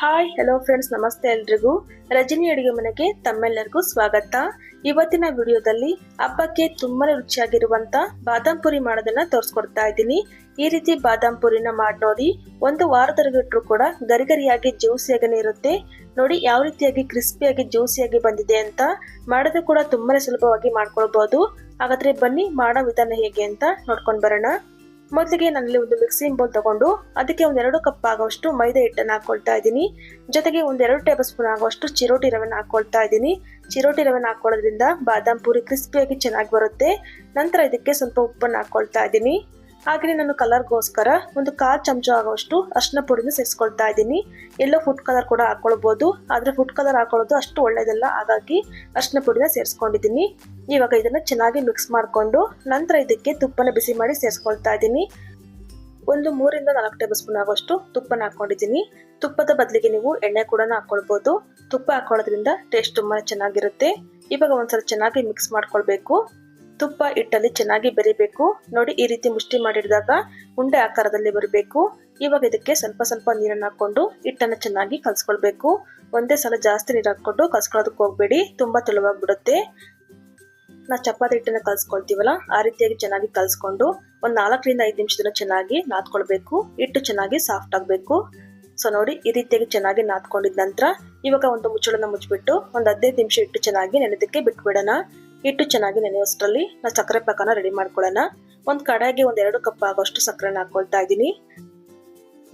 Hi hello friends ನಮಸ್ತೆ ಎಲ್ರಿಗೂ. ರಜನಿ ಅಡುಗೆ ಮನೆಗೆ ತಮ್ಮೆಲ್ಲರಿಗೂ ಸ್ವಾಗತ. ಇವತ್ತಿನ ವಿಡಿಯೋದಲ್ಲಿ ಹಬ್ಬಕ್ಕೆ ತುಂಬಾನೇ ರುಚಿಯಾಗಿರುವಂತ ಬಾದಾಮ್ ಪುರಿ ಮಾಡೋದನ್ನ ತೋರಿಸ್ಕೊಡ್ತಾ ಇದ್ದೀನಿ. ಈ ರೀತಿ ಬಾದಾಮ್ ಪುರಿನ ಮಾಡಿ ನೋಡಿ. ಒಂದು ವಾರದವರೆಗೂ ಇಟ್ಟರು ಕೂಡ ಗರಿಗರಿಯಾಗಿ ಜ್ಯೂಸಿಯಾಗನೇ ಇರುತ್ತೆ. ನೋಡಿ ಯಾವ ರೀತಿಯಾಗಿ ಕ್ರಿಸ್ಪಿಯಾಗಿ ಜ್ಯೂಸಿಯಾಗಿ ಬಂದಿದೆ ಅಂತ. ಮಾಡೋದು ಕೂಡ ತುಂಬಾನೇ ಸುಲಭವಾಗಿ ಮಾಡ್ಕೊಳ್ಬಹುದು ಹಾಗಾದ್ರೆ ಬನ್ನಿ ಮಾಡೋ ವಿಧಾನ ಹೇಗೆ ಅಂತ ನೋಡ್ಕೊಂಡು ಬರೋಣ. ಮೊದಲಿಗೆ ನಾನಿಲ್ಲಿ ಒಂದು ಮಿಕ್ಸಿಂಗ್ ಬೌಲ್ ತಗೊಂಡು ಅದಕ್ಕೆ ಒಂದೆರಡು ಕಪ್ ಆಗುವಷ್ಟು ಮೈದಾ ಹಿಟ್ಟನ್ನು ಹಾಕೊಳ್ತಾ ಇದ್ದೀನಿ. ಜೊತೆಗೆ ಒಂದೆರಡು ಟೇಬಲ್ ಸ್ಪೂನ್ ಆಗುವಷ್ಟು ಚಿರೋಟಿ ರವೆನ ಹಾಕೊಳ್ತಾ ಇದ್ದೀನಿ. ಚಿರೋಟಿ ರವೆನ ಹಾಕೊಳ್ಳೋದ್ರಿಂದ ಬಾದಾಮ್ ಪೂರಿ ಕ್ರಿಸ್ಪಿಯಾಗಿ ಚೆನ್ನಾಗಿ ಬರುತ್ತೆ. ನಂತರ ಇದಕ್ಕೆ ಸ್ವಲ್ಪ ಉಪ್ಪನ್ನು ಹಾಕೊಳ್ತಾ ಇದ್ದೀನಿ. ಹಾಗೆಯೇ ನಾನು ಕಲರ್ಗೋಸ್ಕರ ಒಂದು ಕಾಲು ಚಮಚ ಆಗೋಷ್ಟು ಅರ್ಶಿನ ಪುಡಿನ ಸೇರಿಸ್ಕೊಳ್ತಾ ಇದ್ದೀನಿ. ಎಲ್ಲೋ ಫುಡ್ ಕಲರ್ ಕೂಡ ಹಾಕೊಳ್ಬೋದು. ಆದರೆ ಫುಡ್ ಕಲರ್ ಹಾಕೊಳ್ಳೋದು ಅಷ್ಟು ಒಳ್ಳೆಯದಲ್ಲ ಹಾಗಾಗಿ ಅರ್ಶಿನ ಪುಡಿನ ಸೇರಿಸ್ಕೊಂಡಿದ್ದೀನಿ. ಇವಾಗ ಇದನ್ನು ಚೆನ್ನಾಗಿ ಮಿಕ್ಸ್ ಮಾಡಿಕೊಂಡು ನಂತರ ಇದಕ್ಕೆ ತುಪ್ಪನ ಬಿಸಿ ಮಾಡಿ ಸೇರಿಸ್ಕೊಳ್ತಾ ಇದ್ದೀನಿ. ಒಂದು ಮೂರಿಂದ ನಾಲ್ಕು ಟೇಬಲ್ ಸ್ಪೂನ್ ಆಗುವಷ್ಟು ತುಪ್ಪನ ಹಾಕೊಂಡಿದ್ದೀನಿ. ತುಪ್ಪದ ಬದಲಿಗೆ ನೀವು ಎಣ್ಣೆ ಕೂಡ ಹಾಕ್ಕೊಳ್ಬೋದು ತುಪ್ಪ ಹಾಕೊಳ್ಳೋದ್ರಿಂದ ಟೇಸ್ಟ್ ತುಂಬಾ ಚೆನ್ನಾಗಿರುತ್ತೆ. ಇವಾಗ ಒಂದ್ಸಲ ಚೆನ್ನಾಗಿ ಮಿಕ್ಸ್ ಮಾಡ್ಕೊಳ್ಬೇಕು. ತುಪ್ಪ ಹಿಟ್ಟಲ್ಲಿ ಚೆನ್ನಾಗಿ ಬೆರಿಬೇಕು. ನೋಡಿ, ಈ ರೀತಿ ಮುಷ್ಟಿ ಮಾಡಿಡಿದಾಗ ಉಂಡೆ ಆಕಾರದಲ್ಲಿ ಬರಬೇಕು. ಇವಾಗ ಇದಕ್ಕೆ ಸ್ವಲ್ಪ ಸ್ವಲ್ಪ ನೀರನ್ನು ಹಾಕೊಂಡು ಹಿಟ್ಟನ್ನು ಚೆನ್ನಾಗಿ ಕಲ್ಸ್ಕೊಳ್ಬೇಕು. ಒಂದೇ ಸಲ ಜಾಸ್ತಿ ನೀರು ಹಾಕ್ಕೊಂಡು ಕಲ್ಸ್ಕೊಳ್ಳೋದಕ್ಕೆ ಹೋಗ್ಬೇಡಿ. ತುಂಬಾ ತೆಳುವಾಗ್ಬಿಡುತ್ತೆ. ನಾವು ಚಪಾತಿ ಹಿಟ್ಟನ್ನು ಕಲ್ಸ್ಕೊಳ್ತೀವಲ್ಲ, ಆ ರೀತಿಯಾಗಿ ಚೆನ್ನಾಗಿ ಕಲ್ಸ್ಕೊಂಡು ಒಂದು ನಾಲ್ಕರಿಂದ ಐದು ನಿಮಿಷದನ್ನ ಚೆನ್ನಾಗಿ ನಾದ್ಕೊಳ್ಬೇಕು. ಹಿಟ್ಟು ಚೆನ್ನಾಗಿ ಸಾಫ್ಟ್ ಆಗಬೇಕು. ಸೊ, ನೋಡಿ, ಈ ರೀತಿಯಾಗಿ ಚೆನ್ನಾಗಿ ನಾದ್ಕೊಂಡಿದ ನಂತರ ಇವಾಗ ಒಂದು ಮುಚ್ಚಳನ ಮುಚ್ಚಿಬಿಟ್ಟು ಒಂದು ಹದಿನೈದು ನಿಮಿಷ ಹಿಟ್ಟು ಚೆನ್ನಾಗಿ ನೆನೆದಕ್ಕೆ ಬಿಟ್ಬಿಡೋಣ. ಹಿಟ್ಟು ಚೆನ್ನಾಗಿ ನೆನೆಯೋಷ್ಟರಲ್ಲಿ ನಾವು ಸಕ್ಕರೆ ಪಾಕನ ರೆಡಿ ಮಾಡ್ಕೊಳ್ಳೋಣ. ಒಂದು ಕಡಾಯಿಗೆ ಒಂದು ಎರಡು ಕಪ್ ಆಗೋಷ್ಟು ಸಕ್ಕರೆನ ಹಾಕೊಳ್ತಾ ಇದ್ದೀನಿ.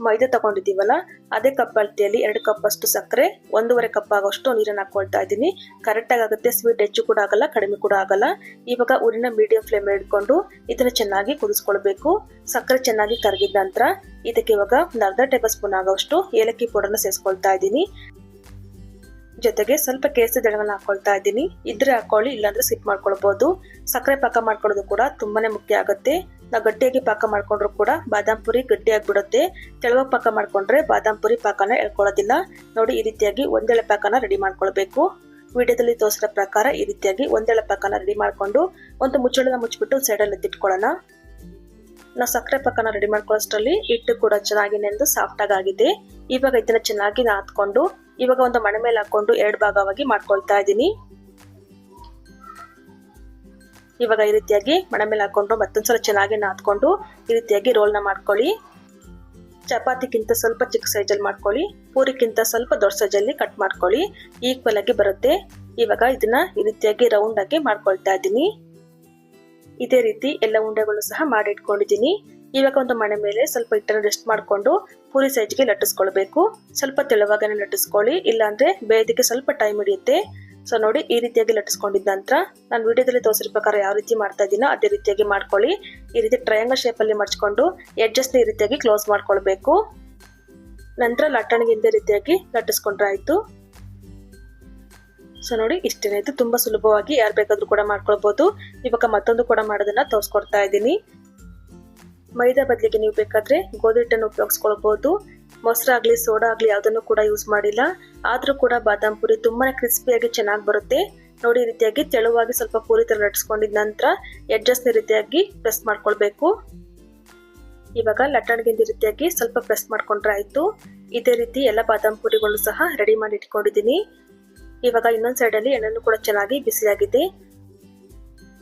ಮೈದಾ ತಗೊಂಡಿದ್ದೀವಲ್ಲ, ಅದೇ ಕಪ್ ಅಳತೆಯಲ್ಲಿ ಎರಡು ಕಪ್ ಅಷ್ಟು ಸಕ್ಕರೆ, ಒಂದೂವರೆ ಕಪ್ ಆಗೋಷ್ಟು ನೀರನ್ನು ಹಾಕೊಳ್ತಾ ಇದ್ದೀನಿ. ಕರೆಕ್ಟಾಗಿ ಆಗುತ್ತೆ ಸ್ವೀಟ್ ಹೆಚ್ಚು ಕೂಡ ಆಗಲ್ಲ, ಕಡಿಮೆ ಕೂಡ ಆಗಲ್ಲ. ಇವಾಗ ಊರಿನ ಮೀಡಿಯಂ ಫ್ಲೇಮ್ ಇಟ್ಕೊಂಡು ಇದನ್ನು ಚೆನ್ನಾಗಿ ಕುದಿಸ್ಕೊಳ್ಬೇಕು. ಸಕ್ಕರೆ ಚೆನ್ನಾಗಿ ಕರಗಿದ ನಂತರ ಇದಕ್ಕೆ ಇವಾಗ ಒಂದು ಅರ್ಧ ಟೇಬಲ್ ಸ್ಪೂನ್ ಆಗೋಷ್ಟು ಏಲಕ್ಕಿ ಪೌಡರ್ನ ಸೇರಿಸ್ಕೊಳ್ತಾ ಇದ್ದೀನಿ. ಜೊತೆಗೆ ಸ್ವಲ್ಪ ಕೇಸರಿ ದಳವನ್ನು ಹಾಕೊಳ್ತಾ ಇದ್ದೀನಿ. ಇದ್ರೆ ಹಾಕೊಳ್ಳಿ ಇಲ್ಲಾಂದ್ರೆ ಸ್ಕಿಪ್ ಮಾಡ್ಕೊಳ್ಬಹುದು ಸಕ್ಕರೆ ಪಾಕ ಮಾಡ್ಕೊಳ್ಳೋದು ಕೂಡ ತುಂಬಾನೇ ಮುಖ್ಯ ಆಗುತ್ತೆ. ನಾವು ಗಟ್ಟಿಯಾಗಿ ಪಾಕ ಮಾಡ್ಕೊಂಡ್ರು ಕೂಡ ಬಾದಾಮ್ ಪುರಿ ಗಟ್ಟಿಯಾಗಿ ಬಿಡುತ್ತೆ. ತೆಳುವಾಗಿ ಪಾಕ ಮಾಡ್ಕೊಂಡ್ರೆ ಬಾದಾಮ್ ಪುರಿ ಪಾಕನ ಎಳ್ಕೊಳ್ಳೋದಿಲ್ಲ. ನೋಡಿ, ಈ ರೀತಿಯಾಗಿ ಒಂದೆಳೆ ಪಾಕನ ರೆಡಿ ಮಾಡ್ಕೊಳ್ಬೇಕು. ವಿಡಿಯೋದಲ್ಲಿ ತೋರಿಸಿದ ಪ್ರಕಾರ ಈ ರೀತಿಯಾಗಿ ಒಂದೆಳೆ ಪಾಕನ ರೆಡಿ ಮಾಡ್ಕೊಂಡು ಒಂದು ಮುಚ್ಚಳನ ಮುಚ್ಚಿಬಿಟ್ಟು ಸೈಡಲ್ಲಿ ಎತ್ತಿಟ್ಕೊಳ್ಳೋಣ. ನಾವು ಸಕ್ಕರೆ ಪಾಕನ ರೆಡಿ ಮಾಡ್ಕೊಳ್ಳೋಷ್ಟರಲ್ಲಿ ಹಿಟ್ಟು ಕೂಡ ಚೆನ್ನಾಗಿ ನೆಂದು ಸಾಫ್ಟ್ ಆಗಿದೆ. ಇವಾಗ ಇದನ್ನ ಚೆನ್ನಾಗಿ ನಾದ್ಕೊಂಡು ಇವಾಗ ಒಂದು ಮಣೆ ಮೇಲೆ ಹಾಕೊಂಡು ಎರಡು ಭಾಗವಾಗಿ ಮಾಡ್ಕೊಳ್ತಾ ಇದ್ದೀನಿ. ಇವಾಗ ಈ ರೀತಿಯಾಗಿ ಮಣೆ ಮೇಲೆ ಹಾಕೊಂಡು ಮತ್ತೊಂದ್ಸಲ ಚೆನ್ನಾಗಿ ನಾದ್ಕೊಂಡು ಈ ರೀತಿಯಾಗಿ ರೋಲ್ನ ಮಾಡ್ಕೊಳ್ಳಿ. ಚಪಾತಿಗಿಂತ ಸ್ವಲ್ಪ ಚಿಕ್ಕ ಸೈಜಲ್ಲಿ ಮಾಡ್ಕೊಳ್ಳಿ. ಪೂರಿಗಿಂತ ಸ್ವಲ್ಪ ದೊಡ್ಡ ಸೈಜಲ್ಲಿ ಕಟ್ ಮಾಡ್ಕೊಳ್ಳಿ. ಈಕ್ವಲ್ ಆಗಿ ಬರುತ್ತೆ. ಇವಾಗ ಇದನ್ನ ಈ ರೀತಿಯಾಗಿ ರೌಂಡ್ ಆಗಿ ಮಾಡ್ಕೊಳ್ತಾ ಇದ್ದೀನಿ. ಇದೇ ರೀತಿ ಎಲ್ಲ ಉಂಡೆಗಳು ಸಹ ಮಾಡಿ ಇಟ್ಕೊಂಡಿದ್ದೀನಿ ಇವಾಗ ಒಂದು ಮಣೆ ಮೇಲೆ ಸ್ವಲ್ಪ ಹಿಟ್ಟನ್ನು ರೆಸ್ಟ್ ಮಾಡಿಕೊಂಡು ಪೂರಿ ಸೈಜ್ಗೆ ಲಟ್ಟಿಸ್ಕೊಳ್ಬೇಕು. ಸ್ವಲ್ಪ ತೆಳುವಾಗನೆ ಲಟ್ಟಿಸ್ಕೊಳ್ಳಿ, ಇಲ್ಲಾಂದ್ರೆ ಬೇಯೋದಕ್ಕೆ ಸ್ವಲ್ಪ ಟೈಮ್ ಹಿಡಿಯುತ್ತೆ. ಸೊ ನೋಡಿ ಈ ರೀತಿಯಾಗಿ ಲಟ್ಟಿಸ್ಕೊಂಡಿದ್ದ ನಂತರ ನಾನು ವಿಡಿಯೋದಲ್ಲಿ ತೋರಿಸಿರೋ ಪ್ರಕಾರ ಯಾವ ರೀತಿ ಮಾಡ್ತಾ ಇದ್ದೀನೋ ಅದೇ ರೀತಿಯಾಗಿ ಮಾಡ್ಕೊಳ್ಳಿ. ಈ ರೀತಿ ಟ್ರಯಾಂಗಲ್ ಶೇಪಲ್ಲಿ ಮಡಿಸ್ಕೊಂಡು ಎಡ್ಜಸ್ಟ್ನ ಈ ರೀತಿಯಾಗಿ ಕ್ಲೋಸ್ ಮಾಡ್ಕೊಳ್ಬೇಕು. ನಂತರ ಲಟ್ಟಣಿಗೆ ಇದೇ ರೀತಿಯಾಗಿ ಲಟ್ಟಿಸ್ಕೊಂಡ್ರೆ ಆಯಿತು. ಸೊ ನೋಡಿ ಇಷ್ಟೇನಾಯ್ತು. ತುಂಬ ಸುಲಭವಾಗಿ ಯಾರು ಬೇಕಾದರೂ ಕೂಡ ಮಾಡ್ಕೊಳ್ಬೋದು. ಇವಾಗ ಮತ್ತೊಂದು ಕೂಡ ಮಾಡೋದನ್ನು ತೋರಿಸ್ಕೊಡ್ತಾ ಇದ್ದೀನಿ. ಮೈದಾ ಬದಲಿಗೆ ನೀವು ಬೇಕಾದ್ರೆ ಗೋಧಿ ಹಿಟ್ಟನ್ನು ಉಪಯೋಗಿಸ್ಕೊಳ್ಬಹುದು ಮೊಸರಾಗ್ಲಿ ಸೋಡಾ ಆಗ್ಲಿ ಯಾವುದನ್ನು ಕೂಡ ಯೂಸ್ ಮಾಡಿಲ್ಲ. ಆದ್ರೂ ಕೂಡ ಬಾದಾಮ್ ಪುರಿ ತುಂಬಾನೇ ಕ್ರಿಸ್ಪಿಯಾಗಿ ಚೆನ್ನಾಗಿ ಬರುತ್ತೆ. ನೋಡಿ, ಈ ರೀತಿಯಾಗಿ ತೆಳುವಾಗಿ ಸ್ವಲ್ಪ ಪೂರಿ ತರ ಲಟ್ಸ್ಕೊಂಡಿದ ನಂತರ ಎಡ್ಜಸ್ನ ರೀತಿಯಾಗಿ ಪ್ರೆಸ್ ಮಾಡ್ಕೊಳ್ಬೇಕು. ಇವಾಗ ಲಟ್ಟಣಿಗೆ ರೀತಿಯಾಗಿ ಸ್ವಲ್ಪ ಪ್ರೆಸ್ ಮಾಡ್ಕೊಂಡ್ರೆ ಆಯ್ತು. ಇದೇ ರೀತಿ ಎಲ್ಲ ಬಾದಾಮ್ ಪುರಿಗಳು ಸಹ ರೆಡಿ ಮಾಡಿ ಇಟ್ಕೊಂಡಿದ್ದೀನಿ. ಇವಾಗ ಇನ್ನೊಂದು ಸೈಡಲ್ಲಿ ಎಣ್ಣೆನು ಕೂಡ ಚೆನ್ನಾಗಿ ಬಿಸಿಯಾಗಿದೆ.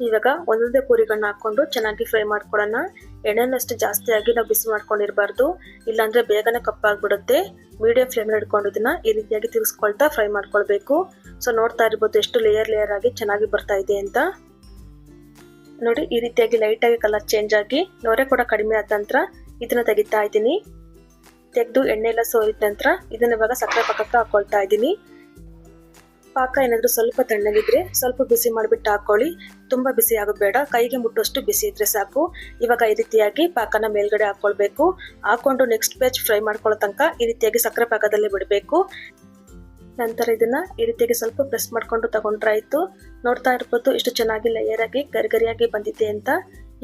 ಇವಾಗ ಒಂದೊಂದೇ ಪೂರಿಗಳನ್ನ ಹಾಕೊಂಡು ಚೆನ್ನಾಗಿ ಫ್ರೈ ಮಾಡ್ಕೊಳ್ಳೋಣ ಎಣ್ಣೆನಷ್ಟು ಜಾಸ್ತಿ ಆಗಿ ನಾವು ಬಿಸಿ ಮಾಡ್ಕೊಂಡಿರಬಾರ್ದು. ಇಲ್ಲಾಂದ್ರೆ ಬೇಗನೆ ಕಪ್ಪಾಗ್ಬಿಡುತ್ತೆ. ಮೀಡಿಯಂ ಫ್ಲೇಮ್ ಇಟ್ಕೊಂಡು ಇದನ್ನ ಈ ರೀತಿಯಾಗಿ ತಿರ್ಸ್ಕೊಳ್ತಾ ಫ್ರೈ ಮಾಡ್ಕೊಳ್ಬೇಕು. ಸೊ ನೋಡ್ತಾ ಇರ್ಬೋದು ಎಷ್ಟು ಲೇಯರ್ ಲೇಯರ್ ಆಗಿ ಚೆನ್ನಾಗಿ ಬರ್ತಾ ಇದೆ ಅಂತ. ನೋಡಿ ಈ ರೀತಿಯಾಗಿ ಲೈಟ್ ಆಗಿ ಕಲರ್ ಚೇಂಜ್ ಆಗಿ ನೊರೆ ಕೂಡ ಕಡಿಮೆ ಆದ ನಂತರ ಇದನ್ನ ತೆಗಿತಾ ಇದ್ದೀನಿ. ತೆಗೆದು ಎಣ್ಣೆ ಎಲ್ಲ ಸೋರಿದ ನಂತರ ಇದನ್ನ ಇವಾಗ ಸಕ್ಕರೆ ಪಕ್ಕಕ್ಕೆ ಹಾಕೊಳ್ತಾ ಇದ್ದೀನಿ. ಪಾಕ ಏನಾದರೂ ಸ್ವಲ್ಪ ತಣ್ಣಗಿದ್ರೆ ಸ್ವಲ್ಪ ಬಿಸಿ ಮಾಡಿಬಿಟ್ಟು ಹಾಕೊಳ್ಳಿ. ತುಂಬ ಬಿಸಿ ಆಗೋದು ಬೇಡ. ಕೈಗೆ ಮುಟ್ಟುವಷ್ಟು ಬಿಸಿ ಇದ್ರೆ ಸಾಕು. ಇವಾಗ ಈ ರೀತಿಯಾಗಿ ಪಾಕನ ಮೇಲ್ಗಡೆ ಹಾಕ್ಕೊಳ್ಬೇಕು ಹಾಕೊಂಡು ನೆಕ್ಸ್ಟ್ ಪೇಜ್ ಫ್ರೈ ಮಾಡ್ಕೊಳ್ಳೋ ತನಕ ಈ ರೀತಿಯಾಗಿ ಸಕ್ಕರೆ ಪಾಕದಲ್ಲಿ ಬಿಡಬೇಕು. ನಂತರ ಇದನ್ನ ಈ ರೀತಿಯಾಗಿ ಸ್ವಲ್ಪ ಪ್ರೆಸ್ ಮಾಡ್ಕೊಂಡು ತಗೊಂಡ್ರಾಯ್ತು ನೋಡ್ತಾ ಇರ್ಬೋದು ಇಷ್ಟು ಚೆನ್ನಾಗಿ ಲೇಯರ್ ಆಗಿ, ಗರಿಗರಿಯಾಗಿ ಬಂದಿದೆ ಅಂತ.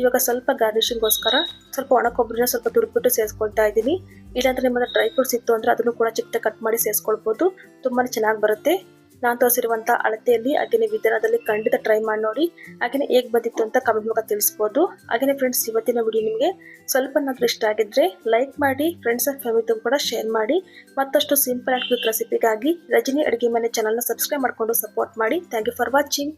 ಇವಾಗ ಸ್ವಲ್ಪ ಗಾರ್ನಿಷಿಂಗ್ಗೋಸ್ಕರ ಸ್ವಲ್ಪ ಒಣ ಕೊಬ್ಬರಿನ ಸ್ವಲ್ಪ ತುರುಬಿಟ್ಟು ಸೇರಿಸ್ಕೊಳ್ತಾ ಇದ್ದೀನಿ. ಇಲ್ಲಾಂದ್ರೆ ನಿಮ್ಮ ಡ್ರೈ ಫ್ರೂಟ್ಸ್ ಇತ್ತು ಅಂದ್ರೆ ಅದನ್ನು ಕೂಡ ಚಿಕ್ಕ ಕಟ್ ಮಾಡಿ ಸೇರಿಸ್ಕೊಳ್ಬಹುದು ತುಂಬಾನೇ ಚೆನ್ನಾಗಿ ಬರುತ್ತೆ. ನಾನು ತೋರಿಸಿರುವಂಥ ಅಳತೆಯಲ್ಲಿ ಹಾಗೆಯೇ ವಿಧಾನದಲ್ಲಿ ಖಂಡಿತ ಟ್ರೈ ಮಾಡಿ ನೋಡಿ. ಹಾಗೆಯೇ ಹೇಗೆ ಬಂದಿತ್ತು ಅಂತ ಕಮೆಂಟ್ ಮೂಲಕ ತಿಳಿಸ್ಬೋದು. ಹಾಗೆಯೇ ಫ್ರೆಂಡ್ಸ್ ಇವತ್ತಿನ ವಿಡಿಯೋ ನಿಮಗೆ ಸ್ವಲ್ಪನಾದ್ರೂ ಇಷ್ಟ ಆಗಿದ್ರೆ ಲೈಕ್ ಮಾಡಿ ಫ್ರೆಂಡ್ಸ್ ಆ್ಯಂಡ್ ಫ್ಯಾಮಿಲಿ ಕೂಡ ಶೇರ್ ಮಾಡಿ. ಮತ್ತಷ್ಟು ಸಿಂಪಲ್ ಆ್ಯಂಡ್ ಕ್ವಿಕ್ ರೆಸಿಪಿಗಾಗಿ ರಜನಿ ಅಡುಗೆ ಮನೆ ಚಾನಲ್ನ ಸಬ್ಸ್ಕ್ರೈಬ್ ಮಾಡಿಕೊಂಡು ಸಪೋರ್ಟ್ ಮಾಡಿ. Thank you for watching